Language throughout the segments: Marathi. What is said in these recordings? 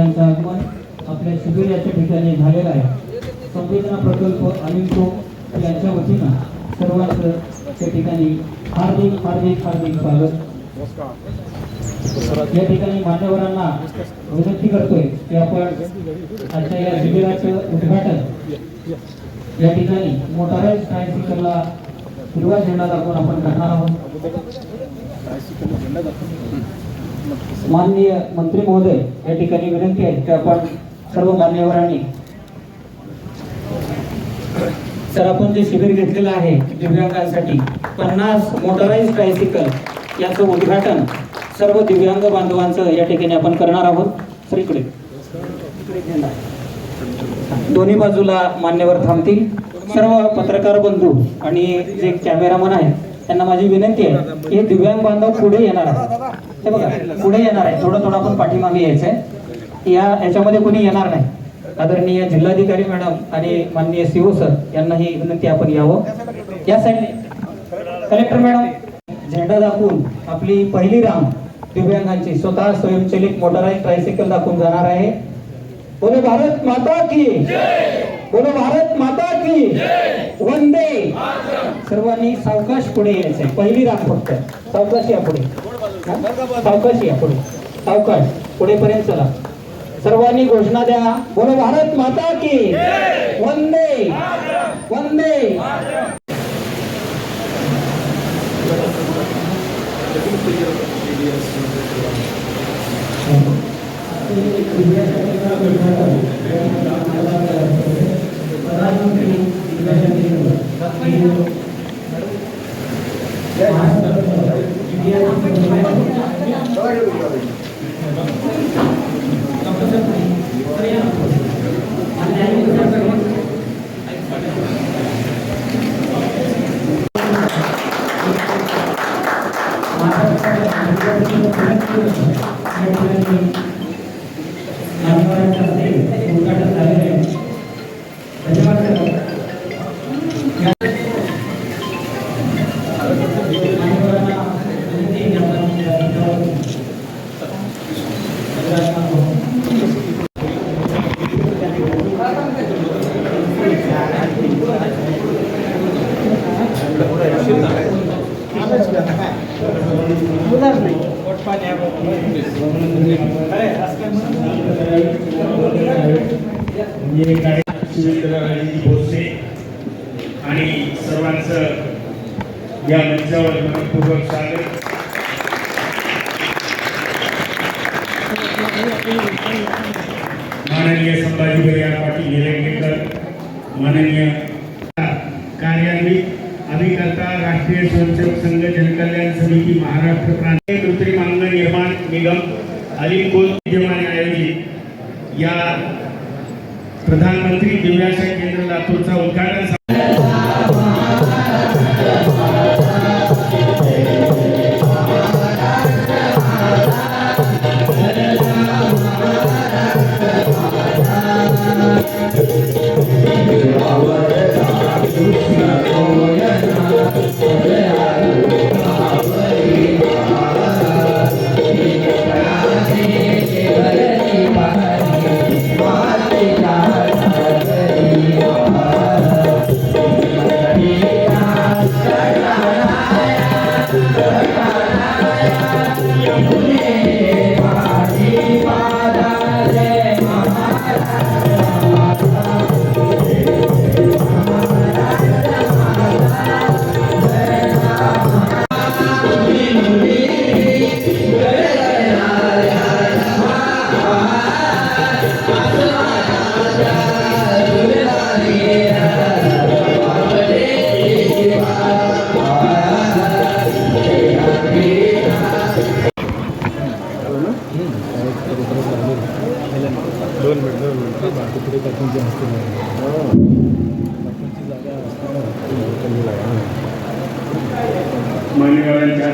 आगमन आपल्या शिबिर याच्या ठिकाणी झालेलं आहे. संवेदना प्रकल्प अनिल यांच्या वतीनं सर्वांचं त्या ठिकाणी हार्दिक हार्दिक हार्दिक स्वागत. या ठिकाणी मान्यवरांना विनंती करतोय की आपण आजच्या या शिबिराचं उद्घाटन या ठिकाणी मोटाराईज ट्रायसिकलला हिरवा झेंडा दाखवून आपण करणार आहोत. माननीय मंत्री महोदय या ठिकाणी विनंती आहे की आपण सर्व मान्यवरांनी सर आपण जे शिबिर घेतलेलं आहे दिव्यांगांसाठी पन्नास मोटराईज ट्रायसिकल याचं उद्घाटन सर्व दिव्यांग बांधवांचं या ठिकाणी आपण करणार आहोत. सर इकडे. दोन्ही बाजूला मान्यवर थांबतील. सर्व पत्रकार बंधू आणि जे कॅमेरामन आहेत त्यांना माझी विनंती आहे की हे दिव्यांग बांधव पुढे येणार आहे हे बघा पुढे येणार आहे थोडं थोडं आपण पाठीमागे यायचंय. या याच्यामध्ये कोणी येणार नाही. आदरणीय जिल्हाधिकारी मॅडम आणि माननीय सीओ सर यांना ही विनंती आपण यावं. या साईडने कलेक्टर मॅडम झेंडा दाखवून आपली पहिली राम दिव्यांगांची. स्वतः स्वयंचलित मोटराईज ट्रायसिकल दाखवून जाणार आहे. बोले भारत माता की बोलो भारत माता की वंदे। सर्वांनी सावकाश पुढे यायचंय. पहिली रांग फक्त. सावकाश या पुढे. सावकाश या पुढे. सावकाश. पुढेपर्यंत चला. सर्वांनी घोषणा द्या. बोलो भारत माता की वंदे। वंदे। उद्घाटन या मंचावर मनपूर्वक स्वागत. माननीय संभाजी भैया पाटील निलंगेकर माननीय कार्यान्वित अभिकर्ता राष्ट्रीय स्वयंसेवक संघ जनकल्याण समिती महाराष्ट्र प्रांत कृत्रिम अंग निर्माण निगम अलिमकोट विद्यमाने आयोजित या प्रधानमंत्री दिव्यांग केंद्र लातूरचा उद्घाटन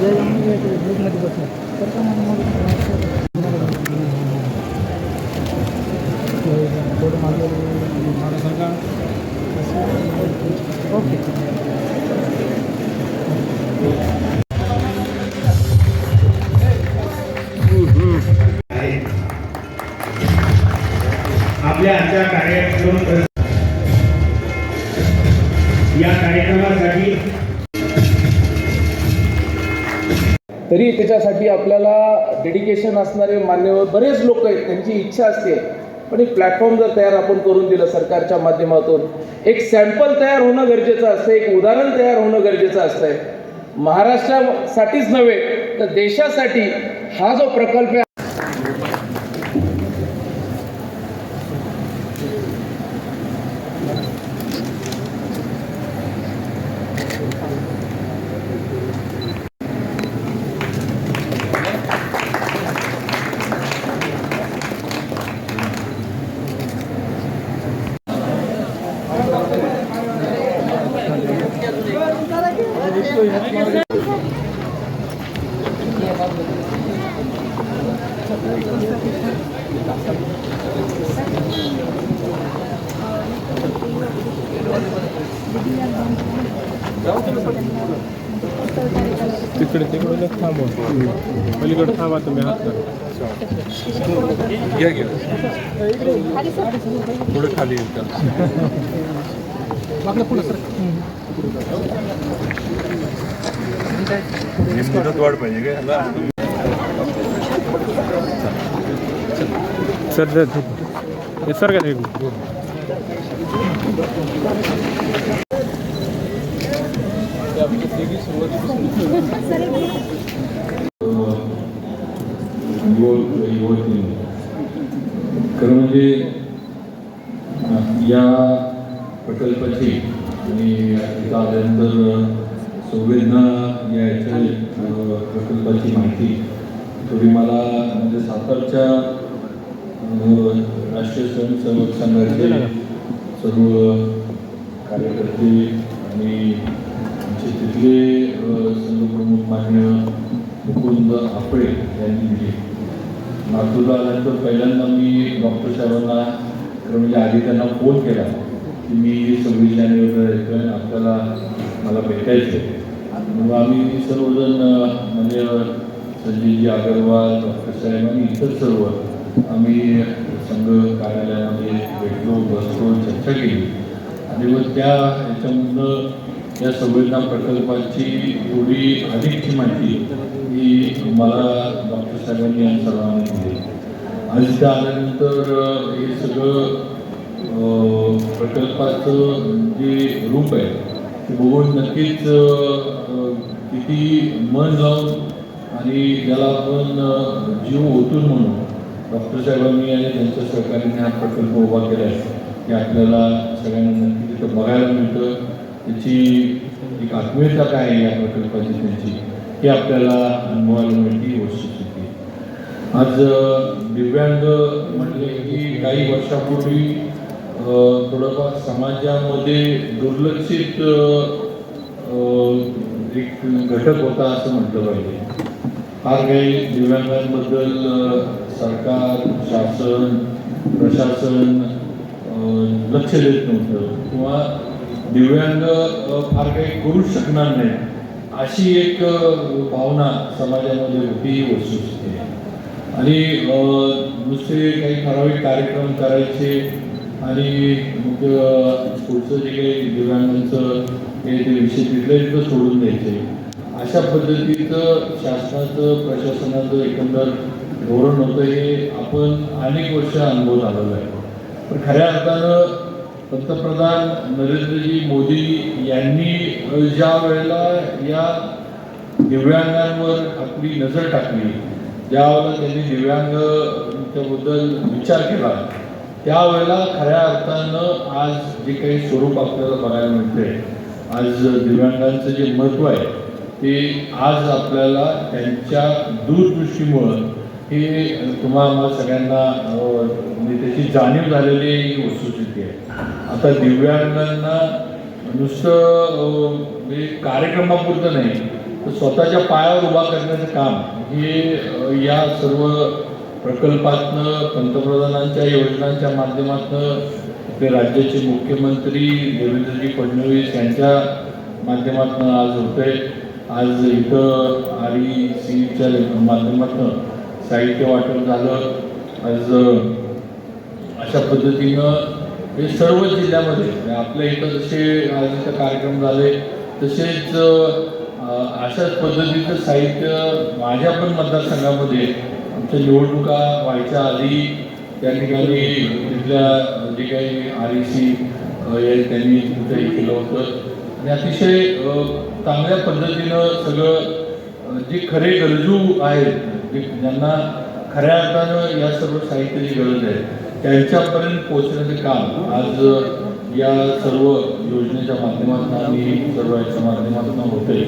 सर एक फोटो आहे. त्याच्यासाठी आपल्याला डेडिकेशन असणारे मान्यवर बरेच लोक आहेत त्यांची इच्छा असते. पण एक प्लॅटफॉर्म जर तयार आपण करून दिलं सरकारच्या माध्यमातून एक सॅम्पल तयार होणं गरजेचं असतं एक उदाहरण तयार होणं गरजेचं असतंय. महाराष्ट्रासाठीच नव्हे तर देशासाठी हा जो प्रकल्प आहे तिकडे तिकडे थांबवा पलीकडे थांबा तुम्ही हात करा घ्या घ्या थोडं खाली येईल त्याला मुदत वाढ पाहिजे काय? सर सर सर का युवक युवती खरं म्हणजे या प्रकल्पाची आणि आल्यानंतर संवेदना याच्या प्रकल्पाची माहिती. थोडी मला म्हणजे सातारच्या राष्ट्रीय स्वयंसेवक संघाचे सर्व कार्यकर्ते आणि आमचे तिथले संघप्रमुख मान्य मुकुंद आपळे यांनी दिली. नागपूरला आल्यानंतर पहिल्यांदा मी डॉक्टर साहेबांना खरं म्हणजे आधी त्यांना फोन केला की मी सव्वीस जानेवारीला येतो आहे आपल्याला मला भेटायचं आहे मग आम्ही सर्वजण म्हणजे संजयजी अगरवाल डॉक्टर साहेब आणि इतर सर्व आम्ही संघ कार्यालयामध्ये भेटलो बसलो चर्चा केली. आणि मग त्या याच्यामधनं या संवेदना प्रकल्पाची थोडी अधिकची माहिती ही मला डॉक्टर साहेबांनी या सर्वांनी दिली. आणि इथं आल्यानंतर हे सगळं प्रकल्पाचं जे रूप आहे ते बघून नक्कीच किती मन लावून आणि ज्याला आपण जीव ओतून म्हणून डॉक्टर साहेबांनी आणि त्यांच्या सहकार्याने हा प्रकल्प उभा केला आहे की आपल्याला सगळ्यांना नक्की तिथं बघायला मिळतं. त्याची एक आत्मीयता काय आहे या प्रकल्पाची त्यांची हे आपल्याला अनुभवायला मिळते ही वस्तुस्थिती आज दिव्यांग म्हटले की काही वर्षापूर्वी थोडंफार समाजामध्ये दुर्लक्षित एक घटक होता असं म्हटलं पाहिजे. फार काही दिव्यांगांबद्दल सरकार शासन प्रशासन लक्ष देत नव्हतं किंवा दिव्यांग फार काही करू शकणार नाही अशी एक भावना समाजामध्ये होती ही वस्तुस्थिती आणि दुसरे काही ठराविक कार्यक्रम करायचे आणि मग पुढचं जे काही दिव्यांगांचं हे ते विषय तिथल्या तिथं सोडून द्यायचे. अशा पद्धतीचं शासनाचं प्रशासनाचं एकंदर धोरण होतं हे आपण अनेक वर्ष अनुभव आलेलं आहे. पण खऱ्या अर्थानं पंतप्रधान नरेंद्रजी मोदी यांनी ज्या वेळेला या दिव्यांगांवर आपली नजर टाकली ज्या वेळेला त्यांनी दिव्यांगांच्याबद्दल विचार केला त्यावेळेला खऱ्या अर्थानं आज जे काही स्वरूप आपल्याला बघायला मिळते आज दिव्यांगांचं जे महत्त्व आहे ते आज आपल्याला त्यांच्या दूरदृष्टीमुळं हे तुम्हाला सगळ्यांना म्हणजे त्याची जाणीव झालेली ही वस्तुस्थिती आहे. आता दिव्यांगांना नुसतं म्हणजे कार्यक्रमापुरतं नाही तर स्वतःच्या पायावर उभा करण्याचं काम हे या सर्व प्रकल्पातनं पंतप्रधानांच्या योजनांच्या माध्यमातनं आपले राज्याचे मुख्यमंत्री देवेंद्रजी फडणवीस यांच्या माध्यमातून आज होतंय. आज इथं आरी सीच्या माध्यमातून साहित्य वाटप झालं. आज अशा पद्धतीनं हे सर्व जिल्ह्यामध्ये म्हणजे आपल्या इथं जसे आज इथं कार्यक्रम झाले तसेच अशाच पद्धतीचं साहित्य माझ्या पण मतदारसंघामध्ये आमच्या निवडणुका व्हायच्या आधी त्या ठिकाणी तिथल्या जे काही आर ई सी त्यांनी तिथं हे केलं होतं. आणि अतिशय चांगल्या पद्धतीनं सगळं जे खरे गरजू आहेत जे ज्यांना खऱ्या अर्थानं या सर्व साहित्याची गरज आहे त्यांच्यापर्यंत पोहोचण्याचं काम आज या सर्व योजनेच्या माध्यमातून आणि सर्व याच्या माध्यमातून होते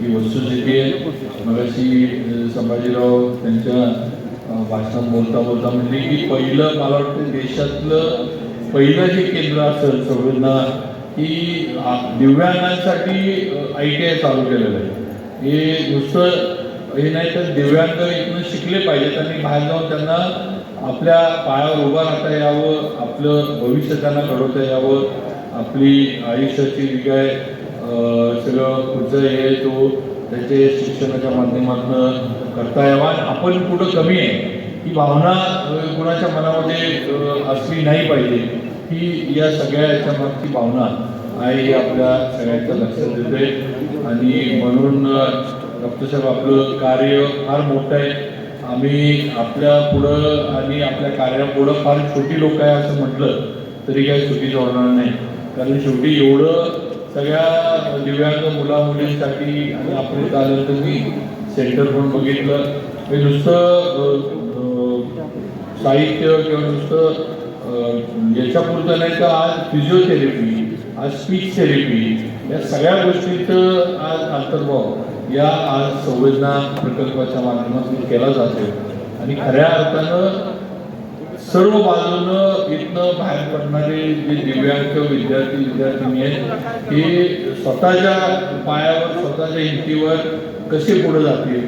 ही वस्तुस्थिती आहे. मगाशी संभाजीराव त्यांच्या भाषणात बोलता बोलता म्हणजे की पहिलं मला वाटतं देशातलं पहिलं जे केंद्र असेल संवेदना की दिव्यांगांसाठी आय टी आय चालू केलेलं आहे. हे नुसतं हे नाही तर दिव्यांग इथून शिकले पाहिजेत आणि बाहेर जाऊन त्यांना आपल्या पायावर उभं राहता यावं आपलं भविष्य त्यांना घडवता यावं. आपली आयुष्याची जी काय सगळं पुढचं हे तो त्याचे शिक्षणाच्या माध्यमातून करता यावा. आणि आपण कुठं कमी आहे ही भावना कुणाच्या मनामध्ये असली नाही पाहिजे. ही या सगळ्या याच्या मागची भावना आहे ही आपल्या सगळ्यांच्या लक्षात येते आणि म्हणून डॉक्टरसाहेब आपलं कार्य फार मोठं आहे. आम्ही आपल्या पुढं आणि आपल्या कार्यापुढं फार छोटी लोक आहे असं म्हटलं तरी काही चुकीचं होणार नाही. कारण शेवटी एवढं सगळ्या दिव्यांग मुला मुलींसाठी आणि आपण इथं आल्यानंतर मी सेंटर पण बघितलं. हे नुसतं साहित्य किंवा नुसतं याच्यापुरतं नाही तर आज फिजिओथेरपी आज स्पीच थेरपी या सगळ्या गोष्टीचं आज अंतर्भाव. या आज संवेदना प्रकल्पाच्या माध्यमातून केला जातो आणि खऱ्या अर्थानं सर्व बाजूनं इथनं बाहेर पडणारे जे दिव्यांग विद्यार्थी विद्यार्थिनी आहेत हे स्वतःच्या पायावर स्वतःच्या हिमतीवर कसे पुढे जातील?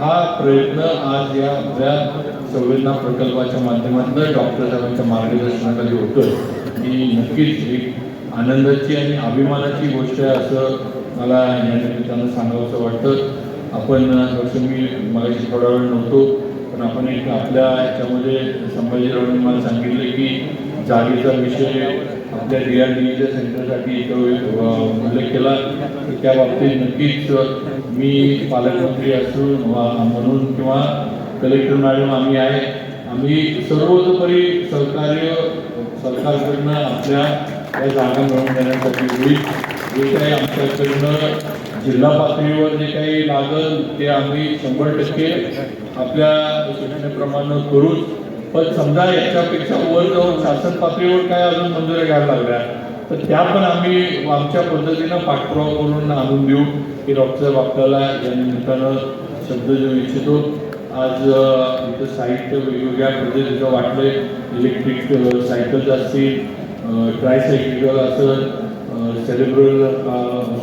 हा प्रयत्न आज या आपल्या संवेदना प्रकल्पाच्या माध्यमातून डॉक्टर साहेबांच्या मार्गदर्शनाखाली होतं ही नक्कीच एक आनंदाची आणि अभिमानाची गोष्ट आहे असं मला या निमित्तानं सांगावंसं वाटतं. आपण जसं मी मगाशी थोडा वेळ नव्हतो पण आपण एक आपल्या याच्यामध्ये संभाजीरावांनी मला सांगितलं की जागेचा विषय आपल्या डी आर डी सेंटरसाठी उल्लेख केला. तर त्या बाबतीत नक्कीच मी पालकमंत्री असून वा- म्हणून किंवा कलेक्टर मॅडम आम्ही आहे. आम्ही सर्वतोपरी सहकार्य सरकारकडनं आपल्या या जागा मिळवून देण्यासाठी होईल. जे काही आमच्याकडनं जिल्हा पातळीवर जे काही लागल ते आम्ही शंभर टक्के आपल्या सूचनेप्रमाणे करून पण समजा याच्यापेक्षा वर जाऊन शासन पातळीवर काय अजून मंजुऱ्या घ्यायला लागल्या तर त्या पण आम्ही आमच्या पद्धतीनं पाठपुरावा करून आणून देऊ. की डॉक्टर आपल्याला या निमित्तानं शब्द देऊ इच्छितो. आज इथं साहित्य वेगवेगळ्या पद्धतीचं वाटलंय. इलेक्ट्रिक सायकल्स असतील ट्रायसायकल असं सेरेब्रल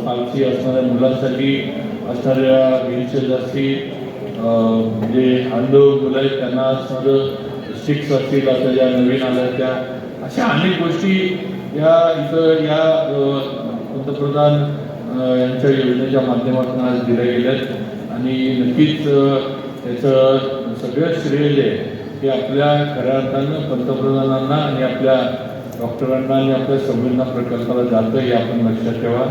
पालसी असणाऱ्या मुलांसाठी असणाऱ्या व्हीलचेअर असतील जे अंध मुलं आहेत त्यांना असणारं स्टिक्स असतील आता ज्या नवीन आल्या त्या अशा अनेक गोष्टी या इथं या पंतप्रधान यांच्या योजनेच्या माध्यमातून आज दिल्या गेल्यात. आणि नक्कीच त्याचं सगळं श्रेय जे आहे ते आपल्या खऱ्या अर्थानं पंतप्रधानांना आणि आपल्या डॉक्टरांना आणि आपल्या संवेदना प्रकल्पाला जातं हे आपण लक्षात ठेवा.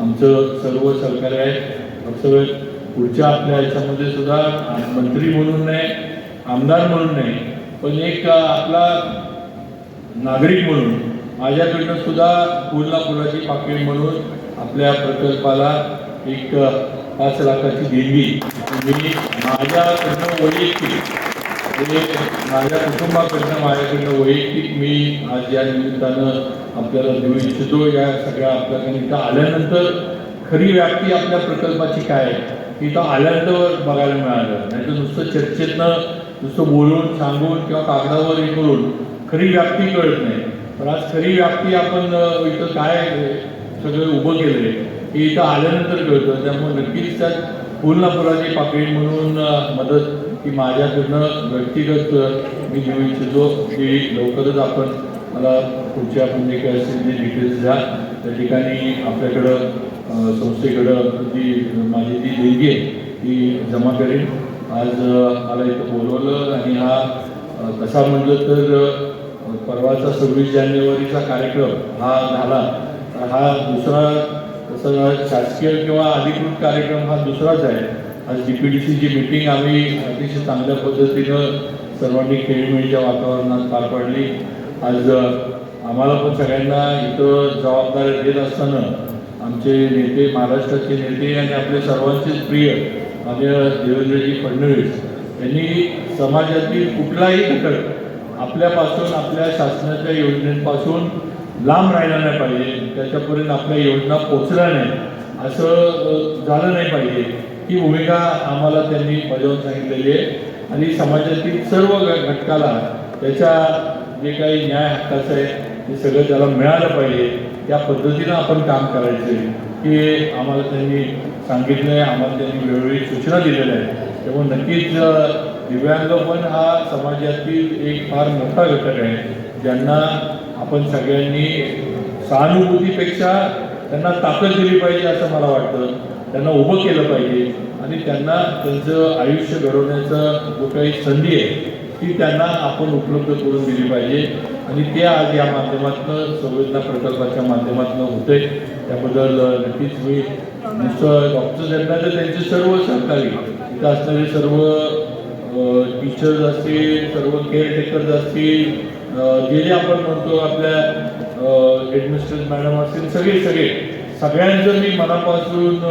आमचं सर्व सहकार्य आहे. डॉक्टर पुढच्या आपल्या याच्यामध्ये सुद्धा मंत्री म्हणून नाही आमदार म्हणून नाही पण एक आपला नागरिक म्हणून माझ्याकडनं सुद्धा कोल्हापुराची फुलाची पाकळी म्हणून आपल्या प्रकल्पाला एक पाच लाखाची देणगी. मी माझ्याकडनं वैयक्तिक म्हणजे माझ्या कुटुंबाकडनं माझ्याकडनं वैयक्तिक मी आज या निमित्तानं आपल्याला देऊ इच्छितो. या सगळ्या आपल्याकडे इथं आल्यानंतर खरी व्याप्ती आपल्या प्रकल्पाची काय आहे? इथं आल्यानंतर बघायला मिळालं. नाही तर नुसतं चर्चेतनं नुसतं बोलून सांगून किंवा कागदावर हे करून खरी व्याप्ती कळत नाही. पण आज खरी व्याप्ती आपण इथं काय सगळं उभं केलं आहे हे इथं आल्यानंतर कळतं. त्यामुळे नक्कीच त्यात कोल्हापुराची ना पाकळी म्हणून मदत की माझ्याकडनं व्यक्तिगत मी घेऊ इच्छितो की लवकरच आपण मला पुढच्या आपण जे काही असेल जे डिटेल्स द्या. त्या ठिकाणी आपल्याकडं संस्थेकडं जी माझी जी देणगी आहे ती जमा करेन. आज मला इथं बोलवलं आणि हा कसा तसा म्हटलं तर परवाचा सव्वीस जानेवारीचा कार्यक्रम हा झाला. तर हा दुसरा तसं शासकीय किंवा अधिकृत कार्यक्रम हा दुसराच आहे. आज डी पी डी सीची मिटिंग आम्ही अतिशय चांगल्या पद्धतीनं सर्वांनी खेळीमेळीच्या वातावरणात पार पाडली. आज आम्हाला पण सगळ्यांना इथं जबाबदारी देत असताना आमचे नेते महाराष्ट्राचे नेते आणि आपले सर्वांचेच प्रिय माझ्या देवेंद्रजी फडणवीस यांनी समाजातील कुठलाही घटक आपल्यापासून आपल्या शासनाच्या योजनेपासून लांब राहिला नाही पाहिजे. त्याच्यापर्यंत आपल्या योजना पोचल्या नाही असं झालं नाही पाहिजे. ही भूमिका आम्हाला त्यांनी बजावून सांगितलेली आहे. आणि समाजातील सर्व घ- घटकाला त्याच्या जे काही न्याय हक्काचं आहे ते सगळं त्याला मिळालं पाहिजे. त्या पद्धतीनं आपण काम करायचे की आम्हाला त्यांनी सांगितलं आहे. आम्हाला त्यांनी वेळोवेळी सूचना दिलेल्या आहेत. त्यामुळे नक्कीच दिव्यांग पण हा समाजातील एक फार मोठा घटक आहे. ज्यांना आपण सगळ्यांनी सहानुभूतीपेक्षा त्यांना ताकद दिली पाहिजे असं मला वाटतं. त्यांना उभं केलं पाहिजे आणि त्यांना त्यांचं आयुष्य घडवण्याचा जो काही संधी आहे ती त्यांना आपण उपलब्ध करून दिली पाहिजे. आणि ते आज या माध्यमातून संवेदना प्रकल्पाच्या माध्यमातून होते. त्याबद्दल नक्कीच मी नुसतं डॉक्टर साहेबांना तर त्यांचे सर्व सहकारी इथं असणारे सर्व टीचर्स असतील सर्व केअरटेकर्स असतील गेले जे जे आपण म्हणतो आपल्या हेडमिस्ट्रेस मॅडम असतील सगळे सगळे सगळ्यांचं मी मनापासून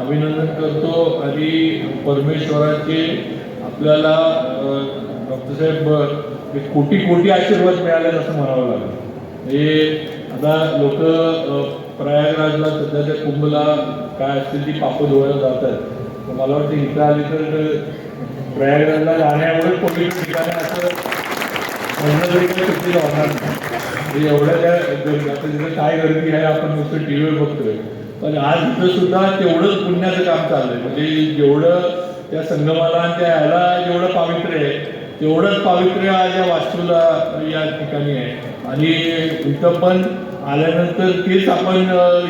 अभिनंदन करतो. आणि परमेश्वराचे आपल्याला डॉक्टर साहेब एक कोटी कोटी आशीर्वाद मिळाले असं म्हणावं लागेल. हे आता लोक प्रयागराजला सध्याच्या कुंभला काय असतील ती पापं धुवायला जातात. तर मला वाटतं इथं आली तर प्रयागराजला जाण्यामुळे कोटी ठिकाणी असं म्हणणं होणार नाही. म्हणजे एवढ्या त्या तिथं काय गर्दी आहे आपण नुसतं टी व्हीवर बघतोय. पण आज इथं सुद्धा तेवढंच पुण्याचं काम चाललंय. म्हणजे जेवढं त्या संगमाला आणि त्या ह्याला जेवढं पावित्र्य आहे तेवढंच पावित्र्य आज या वास्तूला या ठिकाणी आहे. आणि इथं पण आल्यानंतर तेच आपण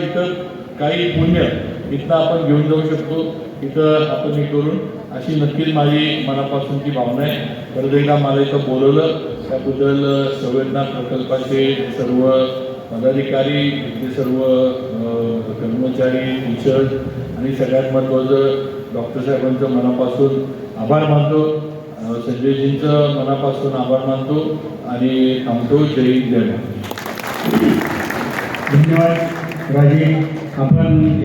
इथं काही पुण्य इथनं आपण घेऊन जाऊ शकतो. इथं आपण हे करून अशी नक्कीच माझी मनापासूनची भावना आहे. परत एकदा मला इथं बोलवलं. त्याबद्दल संवेदना प्रकल्पाचे सर्व पदाधिकारी इथले सर्व कर्मचारी टीचर्स आणि सगळ्यात महत्त्वाचं डॉक्टर साहेबांचं मनापासून आभार मानतो. संजयजींचं मनापासून आभार मानतो आणि थांबतो. जय जय धन्यवाद. राजे आपण